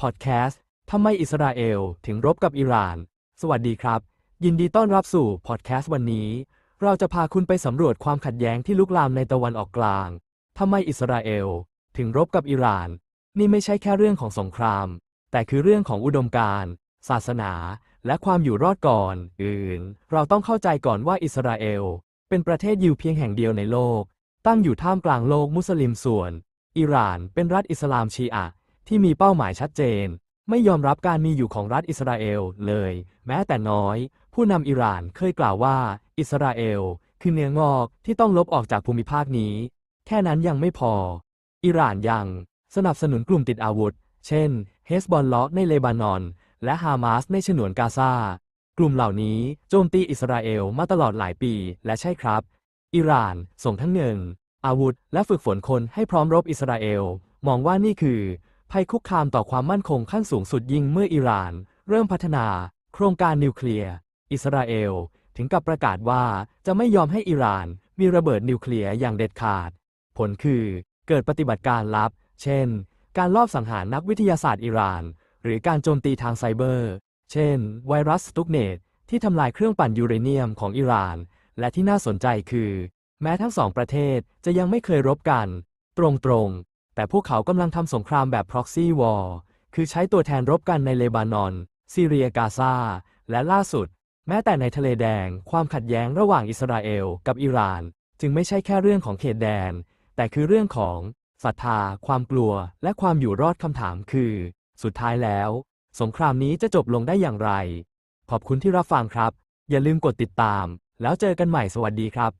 พอดแคสต์ทำไมอิสราเอลถึงรบกับอิหร่าน สวัสดีครับ ยินดีต้อนรับสู่พอดแคสต์วันนี้ เราจะพาคุณไปสำรวจความขัดแย้งที่ลุกลามในตะวันออกกลางทำไมอิสราเอลถึงรบกับอิหร่าน นี่ไม่ใช่แค่เรื่องของสงคราม แต่คือเรื่องของอุดมการณ์ศาสนา และความอยู่รอดก่อน อื่น เราต้องเข้าใจก่อนว่าอิสราเอล เป็นประเทศยิวเพียงแห่งเดียวในโลก ตั้งอยู่ท่ามกลางโลกมุสลิมส่วน อิหร่านเป็นรัฐอิสลามชีอะห์ ที่มีเป้าหมายชัดเจน ไม่ยอมรับการมีอยู่ของรัฐอิสราเอลเลย แม้แต่น้อย ผู้นำอิหร่านเคยกล่าวว่า อิสราเอล คือเนื้องอกที่ต้องลบออกจากภูมิภาคนี้ แค่นั้นยังไม่พอ อิหร่านยัง สนับสนุนกลุ่มติดอาวุธ เช่นเฮสบอลลาะห์ในเลบานอน และฮามาสในฉนวนกาซากลุ่มเหล่านี้โจมตีอิสราเอลมาตลอดหลายปี และใช่ครับ อิหร่านส่งทั้งเงินอาวุธ และฝึกฝนคนให้พร้อมรบอิสราเอล มองว่านี่คือ ภัยคุกคามต่อความมั่นคงขั้นสูงสุดยิ่งเมื่ออิหร่าน เริ่มพัฒนา โครงการนิวเคลียร์ อิสราเอล ถึงกับประกาศว่าจะไม่ยอมให้อิหร่านมีระเบิดนิวเคลียร์อย่างเด็ดขาด ผลคือเกิดปฏิบัติการลับ เช่น การลอบสังหารนักวิทยาศาสตร์อิหร่าน หรือการโจมตีทางไซเบอร์ เช่น ไวรัสสตุกเนตที่ทำลายเครื่องปั่นยูเรเนียมของอิหร่าน และที่น่าสนใจคือ แม้ทั้งสองประเทศจะยังไม่เคยรบกัน ตรงๆ แต่พวกเขากำลังทำสงครามแบบ proxy war คือใช้ตัวแทนรบกันในเลบานอน ซีเรียกาซา และล่าสุด แม้แต่ในทะเลแดง ความขัดแย้งระหว่างอิสราเอลกับอิหร่าน จึงไม่ใช่แค่เรื่องของเขตแดน แต่คือเรื่องของศรัทธา ความกลัว และความอยู่รอดคำถามคือ สุดท้ายแล้ว สงครามนี้จะจบลงได้อย่างไร ขอบคุณที่รับฟังครับ อย่าลืมกดติดตาม แล้วเจอกันใหม่สวัสดีครับ